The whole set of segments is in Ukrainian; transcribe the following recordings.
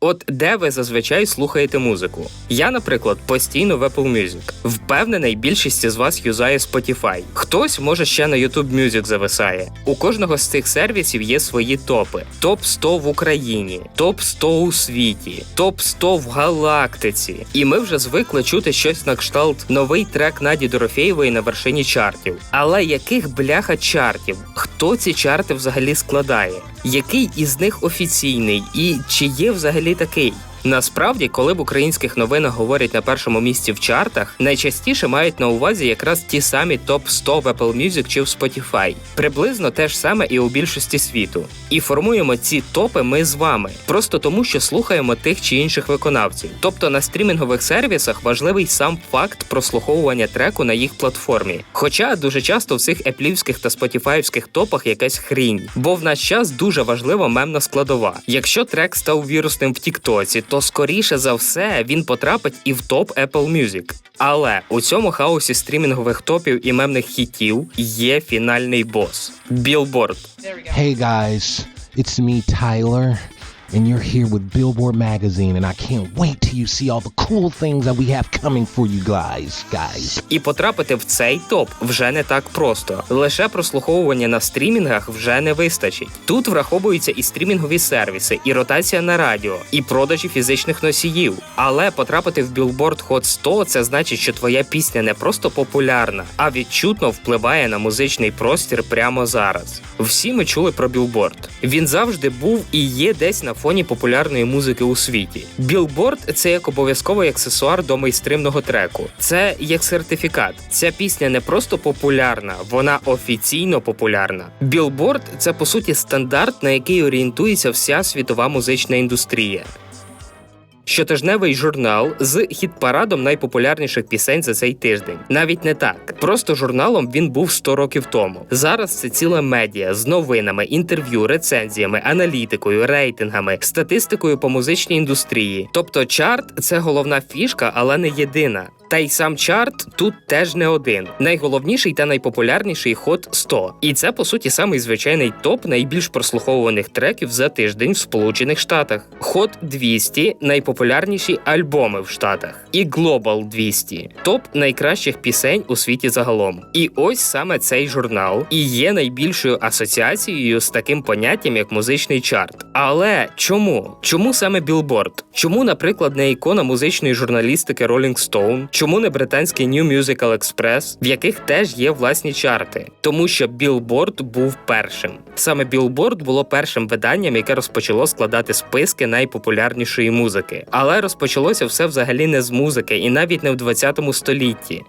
От де ви зазвичай слухаєте музику? Я, наприклад, постійно в Apple Music. Впевнений, більшість із вас юзає Spotify. Хтось може ще на YouTube Music зависає. У кожного з цих сервісів є свої топи: топ 100 в Україні, топ 100 у світі, топ 100 в галактиці. І ми вже звикли чути щось на кшталт новий трек Наді Дорофєєвої на вершині чартів. Але яких бляха чартів? Хто ці чарти взагалі складає? Який із них офіційний і чи є взагалі такий? Насправді, коли в українських новинах говорять на першому місці в чартах, найчастіше мають на увазі якраз ті самі топ 100 в Apple Music чи в Spotify. Приблизно те ж саме і у більшості світу. І формуємо ці топи ми з вами, просто тому, що слухаємо тих чи інших виконавців. Тобто на стрімінгових сервісах важливий сам факт прослуховування треку на їх платформі. Хоча дуже часто в цих еплівських та спотіфаївських топах якась хрінь, бо в наш час дуже важлива мемна складова. Якщо трек став вірусним в Тіктоці, то скоріше за все він потрапить і в топ Apple Music. Але у цьому хаосі стрімінгових топів і мемних хітів є фінальний бос Billboard. Hey guys, it's me, Tyler, and you're here with Billboard Magazine, and I can't wait till you see all the cool things that we have coming for you guys, guys. І потрапити в цей топ вже не так просто. Лише прослуховування на стрімінгах вже не вистачить. Тут враховуються і стрімінгові сервіси, і ротація на радіо, і продажі фізичних носіїв. Але потрапити в Billboard Hot 100 – це значить, що твоя пісня не просто популярна, а відчутно впливає на музичний простір прямо зараз. Всі ми чули про Billboard. Він завжди був і є десь на фоні популярної музики у світі. Білборд – це як обов'язковий аксесуар до мейстримного треку. Це як сертифікат. Ця пісня не просто популярна, вона офіційно популярна. Білборд – це по суті стандарт, на який орієнтується вся світова музична індустрія. Щотижневий журнал з хіт-парадом найпопулярніших пісень за цей тиждень. Навіть не так. Просто журналом він був 100 років тому. Зараз це ціла медіа з новинами, інтерв'ю, рецензіями, аналітикою, рейтингами, статистикою по музичній індустрії. Тобто чарт це головна фішка, але не єдина. Та й сам чарт тут теж не один. Найголовніший та найпопулярніший ход 100. І це по суті самий звичайний топ найбільш прослуховуваних треків за тиждень в Сполучених Штатах. Ход 200 найпопулярніші альбоми в Штатах. І Global 200 топ найкращих пісень у світі загалом. І ось саме цей журнал і є найбільшою асоціацією з таким поняттям, як музичний чарт. Але чому? Чому саме Billboard? Чому, наприклад, не ікона музичної журналістики Rolling Stone? Чому не британський New Musical Express, в яких теж є власні чарти? Тому що Billboard був першим. Саме Billboard було першим виданням, яке розпочало складати списки найпопулярнішої музики. Але розпочалося все взагалі не з музики, і навіть не в 20 столітті.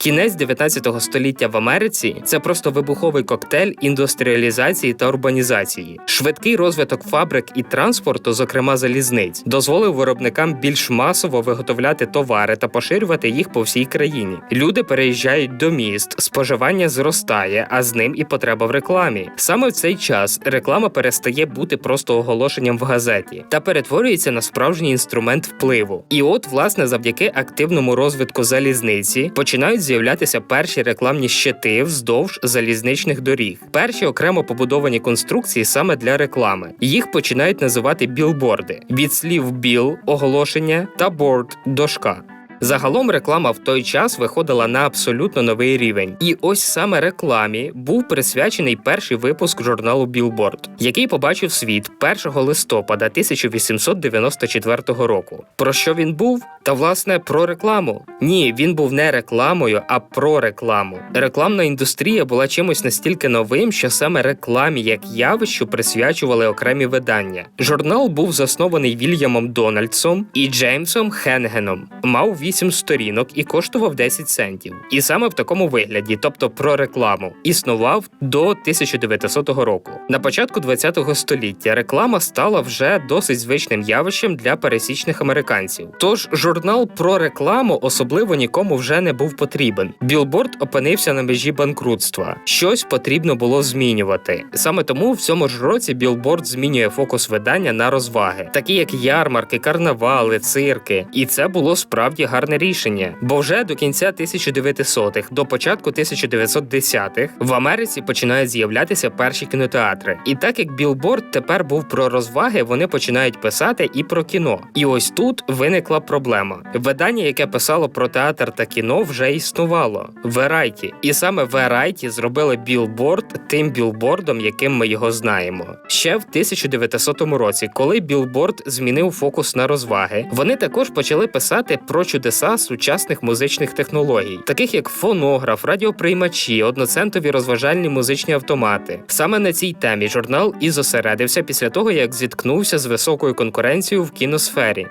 Кінець 19 століття в Америці це просто вибуховий коктейль індустріалізації та урбанізації. Швидкий розвиток фабрик і транспорту, зокрема залізниць, дозволив виробникам більш масово виготовляти товари та поширювати їх по всій країні. Люди переїжджають до міст, споживання зростає, а з ним і потреба в рекламі. Саме в цей час реклама перестає бути просто оголошенням в газеті та перетворюється на справжній інструмент впливу. І от, власне, завдяки активному розвитку залізниці починають з'являтися перші рекламні щити вздовж залізничних доріг. Перші окремо побудовані конструкції саме для реклами. Їх починають називати білборди від слів біл оголошення та борд дошка. Загалом реклама в той час виходила на абсолютно новий рівень. І ось саме рекламі був присвячений перший випуск журналу Billboard, який побачив світ 1 листопада 1894 року. Про що він був? Та власне про рекламу. Ні, він був не рекламою, а про рекламу. Рекламна індустрія була чимось настільки новим, що саме рекламі як явищу присвячували окремі видання. Журнал був заснований Вільямом Дональдсом і Джеймсом Хенгеном. Мав 8 сторінок і коштував 10 центів. І саме в такому вигляді, тобто про рекламу, існував до 1900 року. На початку 20 століття реклама стала вже досить звичним явищем для пересічних американців. Тож журнал про рекламу особливо нікому вже не був потрібен. Білборд опинився на межі банкрутства. Щось потрібно було змінювати. Саме тому в цьому ж році Білборд змінює фокус видання на розваги, такі як ярмарки, карнавали, цирки. І це було справді гарно гарне рішення, бо вже до кінця 1900-х, до початку 1910-х в Америці починають з'являтися перші кінотеатри. І так як білборд тепер був про розваги, вони починають писати і про кіно. І ось тут виникла проблема. Видання, яке писало про театр та кіно, вже існувало Variety. І саме Variety зробили білборд тим білбордом, яким ми його знаємо. Ще в 1900 році, коли білборд змінив фокус на розваги, вони також почали писати про чудеса сучасних музичних технологій, таких як фонограф, радіоприймачі, одноцентові розважальні музичні автомати. Саме на цій темі журнал і зосередився після того, як зіткнувся з високою конкуренцією в кіносфері.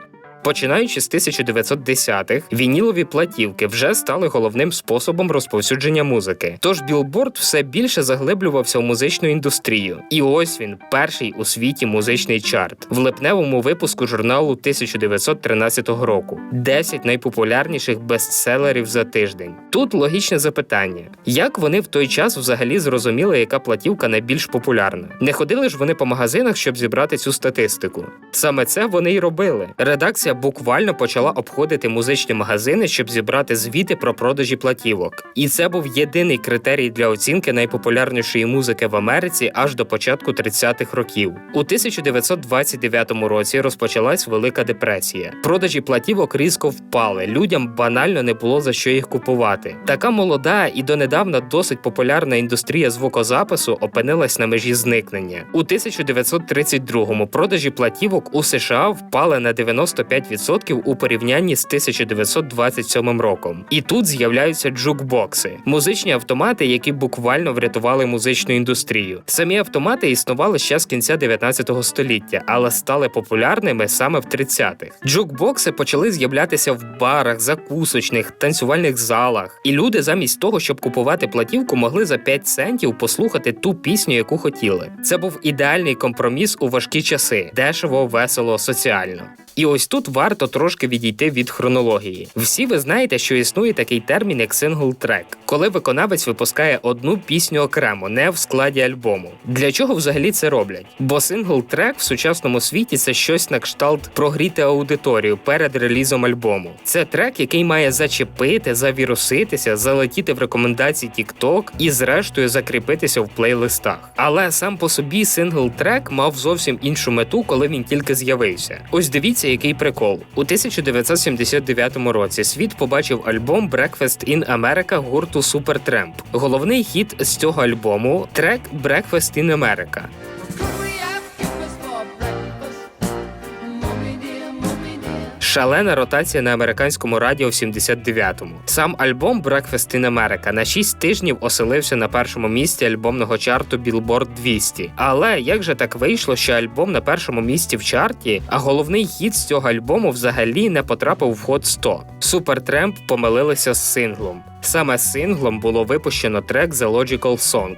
Починаючи з 1910-х, вінілові платівки вже стали головним способом розповсюдження музики. Тож білборд все більше заглиблювався в музичну індустрію. І ось він, перший у світі музичний чарт в липневому випуску журналу 1913 року. 10 найпопулярніших бестселерів за тиждень. Тут логічне запитання: як вони в той час взагалі зрозуміли, яка платівка найбільш популярна? Не ходили ж вони по магазинах, щоб зібрати цю статистику. Саме це вони й робили. Редакція буквально почала обходити музичні магазини, щоб зібрати звіти про продажі платівок. І це був єдиний критерій для оцінки найпопулярнішої музики в Америці аж до початку 30-х років. У 1929 році розпочалась Велика депресія. Продажі платівок різко впали. Людям банально не було за що їх купувати. Така молода і донедавна досить популярна індустрія звукозапису опинилась на межі зникнення. У 1932-му продажі платівок у США впали на 95% у порівнянні з 1927 роком. І тут з'являються джукбокси музичні автомати, які буквально врятували музичну індустрію. Самі автомати існували ще з кінця 19 століття, але стали популярними саме в 30-х. Джукбокси почали з'являтися в барах, закусочних, танцювальних залах. І люди замість того, щоб купувати платівку, могли за 5 центів послухати ту пісню, яку хотіли. Це був ідеальний компроміс у важкі часи, дешево, весело, соціально. І ось тут варто трошки відійти від хронології. Всі ви знаєте, що існує такий термін, як сингл-трек, коли виконавець випускає одну пісню окремо, не в складі альбому. Для чого взагалі це роблять? Бо сингл-трек в сучасному світі це щось на кшталт прогріти аудиторію перед релізом альбому. Це трек, який має зачепити, завіруситися, залетіти в рекомендації TikTok і, зрештою, закріпитися в плейлистах. Але сам по собі сингл-трек мав зовсім іншу мету, коли він тільки з'явився. Ось дивіться, який прикол. У 1979 році світ побачив альбом Breakfast in America гурту Supertramp. Головний хіт з цього альбому трек Breakfast in America. Шалена ротація на американському радіо в 79-му. Сам альбом Breakfast in America на 6 тижнів оселився на першому місці альбомного чарту Billboard 200. Але як же так вийшло, що альбом на першому місці в чарті, а головний хіт з цього альбому взагалі не потрапив в ход 100? Supertramp помилилися з синглом. Саме синглом було випущено трек The Logical Song.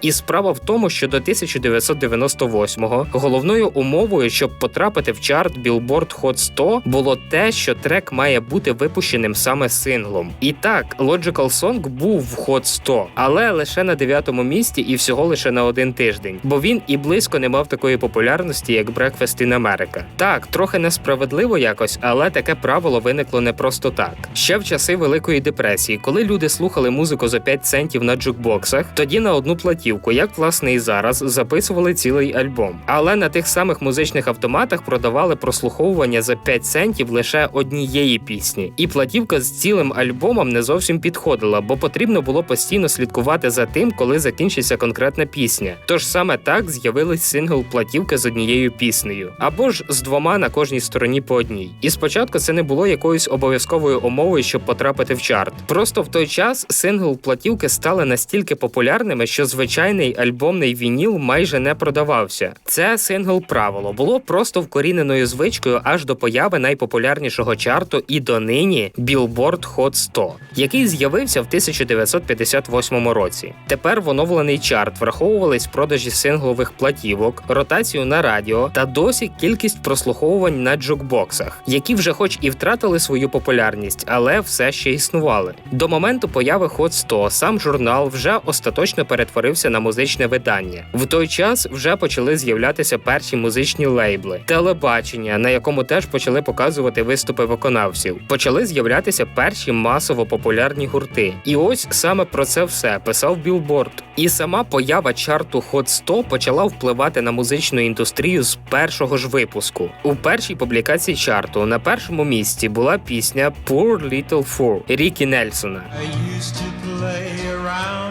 І справа в тому, що до 1998-го головною умовою, щоб потрапити в чарт Billboard Hot 100, було те, що трек має бути випущеним саме синглом. І так, Logical Song був в Hot 100, але лише на дев'ятому місці і всього лише на один тиждень, бо він і близько не мав такої популярності, як Breakfast in America. Так, трохи несправедливо якось, але таке правило виникло не просто так. Ще в часи Великої депресії, коли люди слухали музику за 5 центів на джукбоксах, тоді на одну платівку, як власне і зараз, записували цілий альбом. Але на тих самих музичних автоматах продавали прослуховування за 5 центів лише однієї пісні. І платівка з цілим альбомом не зовсім підходила, бо потрібно було постійно слідкувати за тим, коли закінчиться конкретна пісня. Тож саме так з'явились сингл-платівки з однією піснею, або ж з двома на кожній стороні по одній. І спочатку це не було якоюсь обов'язковою умовою, щоб потрапити в чарт. Просто в той час сингл-платівки стали настільки популярними, що звичайний альбомний вініл майже не продавався. Це сингл правило було просто вкоріненою звичкою аж до появи найпопулярнішого чарту і донині Billboard Hot 100, який з'явився в 1958 році. Тепер в оновлений чарт враховувались продажі синглових платівок, ротацію на радіо та досі кількість прослуховувань на джукбоксах, які вже хоч і втратили свою популярність, але все ще існували. До моменту появи Hot 100 сам журнал вже остаточно перетворився на музичне видання. В той час вже почали з'являтися перші музичні лейбли, телебачення, на якому теж почали показувати виступи виконавців. Почали з'являтися перші масово популярні гурти. І ось саме про це все писав Білборд. І сама поява чарту Hot 100 почала впливати на музичну індустрію з першого ж випуску. У першій публікації чарту на першому місці була пісня Poor Little Fool Рікі Нельсона. I used to play around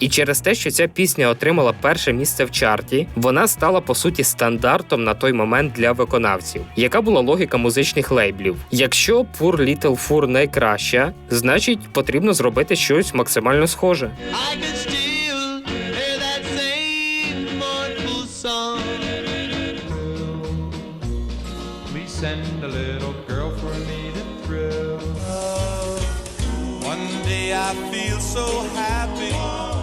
І через те, що ця пісня отримала перше місце в чарті, вона стала по суті стандартом на той момент для виконавців. Яка була логіка музичних лейблів? Якщо Poor Little Fur найкраща, значить потрібно зробити щось максимально схоже. I I feel so happy,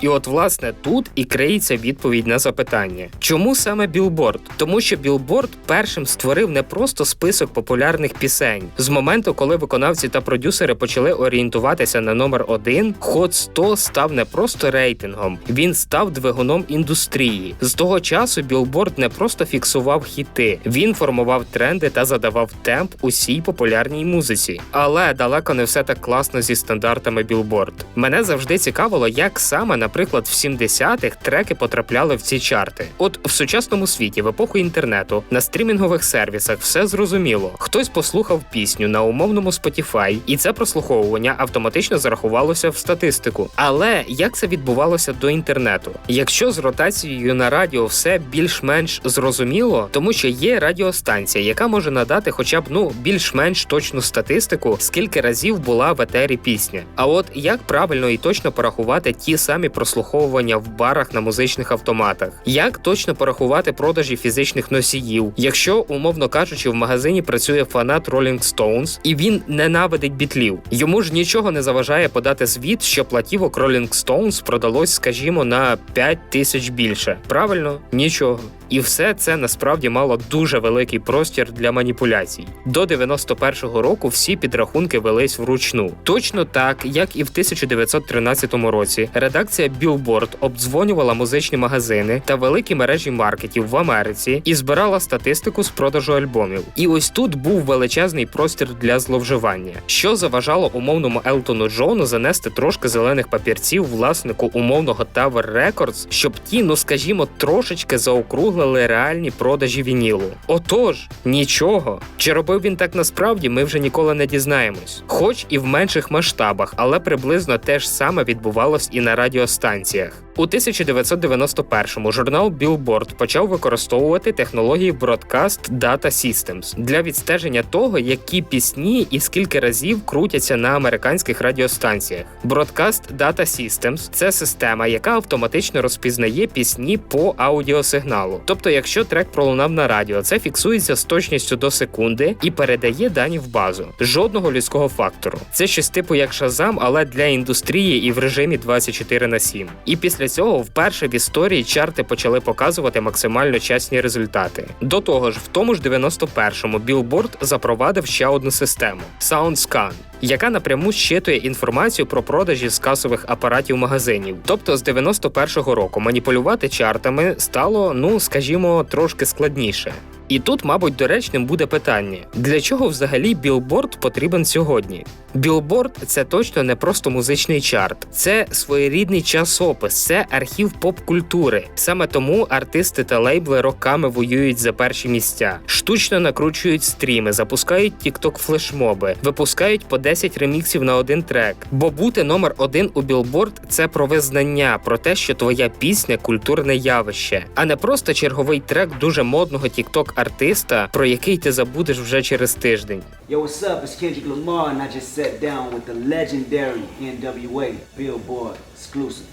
І от власне тут і криється відповідь на запитання, чому саме білборд? Тому що білборд першим створив не просто список популярних пісень. З моменту, коли виконавці та продюсери почали орієнтуватися на номер один, Hot 100 став не просто рейтингом, він став двигуном індустрії. З того часу білборд не просто фіксував хіти, він формував тренди та задавав темп усій популярній музиці. Але далеко не все так класно зі стандартами білборд. Мене завжди цікавило, як саме, наприклад, в 70-х треки потрапляли в ці чарти. От в сучасному світі, в епоху інтернету, на стрімінгових сервісах все зрозуміло. Хтось послухав пісню на умовному Spotify, і це прослуховування автоматично зарахувалося в статистику. Але як це відбувалося до інтернету? Якщо з ротацією на радіо все більш-менш зрозуміло, тому що є радіостанція, яка може надати хоча б ну більш-менш точну статистику, скільки разів була в етері пісня. А от як правильно і точно порахувати ті самі прослуховування в барах на музичних автоматах? Як точно порахувати продажі фізичних носіїв? Якщо, умовно кажучи, в магазині працює фанат Rolling Stones і він ненавидить бітлів, йому ж нічого не заважає подати звіт, що платівок Rolling Stones продалось, скажімо, на 5 тисяч більше. Правильно? Нічого. І все це насправді мало дуже великий простір для маніпуляцій. До 91-го року всі підрахунки велись вручну. Точно так, як і в 1913 році, редакція Billboard обдзвонювала музичні магазини та великі мережі маркетів в Америці і збирала статистику з продажу альбомів. І ось тут був величезний простір для зловживання, що заважало умовному Елтону Джону занести трошки зелених папірців власнику умовного Tower Records, щоб ті, ну скажімо, трошечки заокруглили реальні продажі вінілу. Отож, нічого. Чи робив він так насправді, ми вже ніколи не дізнаємось. Хоч і в менших масштабах, але приблизно те ж саме відбувалось і на радіостанціях. У 1991-му журнал Billboard почав використовувати технології Broadcast Data Systems для відстеження того, які пісні і скільки разів крутяться на американських радіостанціях. Broadcast Data Systems – це система, яка автоматично розпізнає пісні по аудіосигналу. Тобто, якщо трек пролунав на радіо, це фіксується з точністю до секунди і передає дані в базу. Жодного людського фактору. Це щось типу як Shazam, але для індустрії і в режимі 24 на 7. І після цього вперше в історії чарти почали показувати максимально чесні результати. До того ж, в тому ж 91-му Billboard запровадив ще одну систему SoundScan, яка напряму щитує інформацію про продажі з касових апаратів магазинів. Тобто з 91-го року маніпулювати чартами стало, ну скажімо, трошки складніше. І тут, мабуть, доречним буде питання: для чого взагалі білборд потрібен сьогодні? Білборд це точно не просто музичний чарт, це своєрідний часопис, це архів поп-культури. Саме тому артисти та лейбли роками воюють за перші місця, штучно накручують стріми, запускають тікток флешмоби, випускають по 10 реміксів на один трек. Бо бути номер один у білборд це про визнання, про те, що твоя пісня культурне явище, а не просто черговий трек дуже модного тікток артиста, про який ти забудеш вже через тиждень. Yo, what's up? It's Kendrick Lamar, and I just sat down with the legendary NWA Billboard exclusive.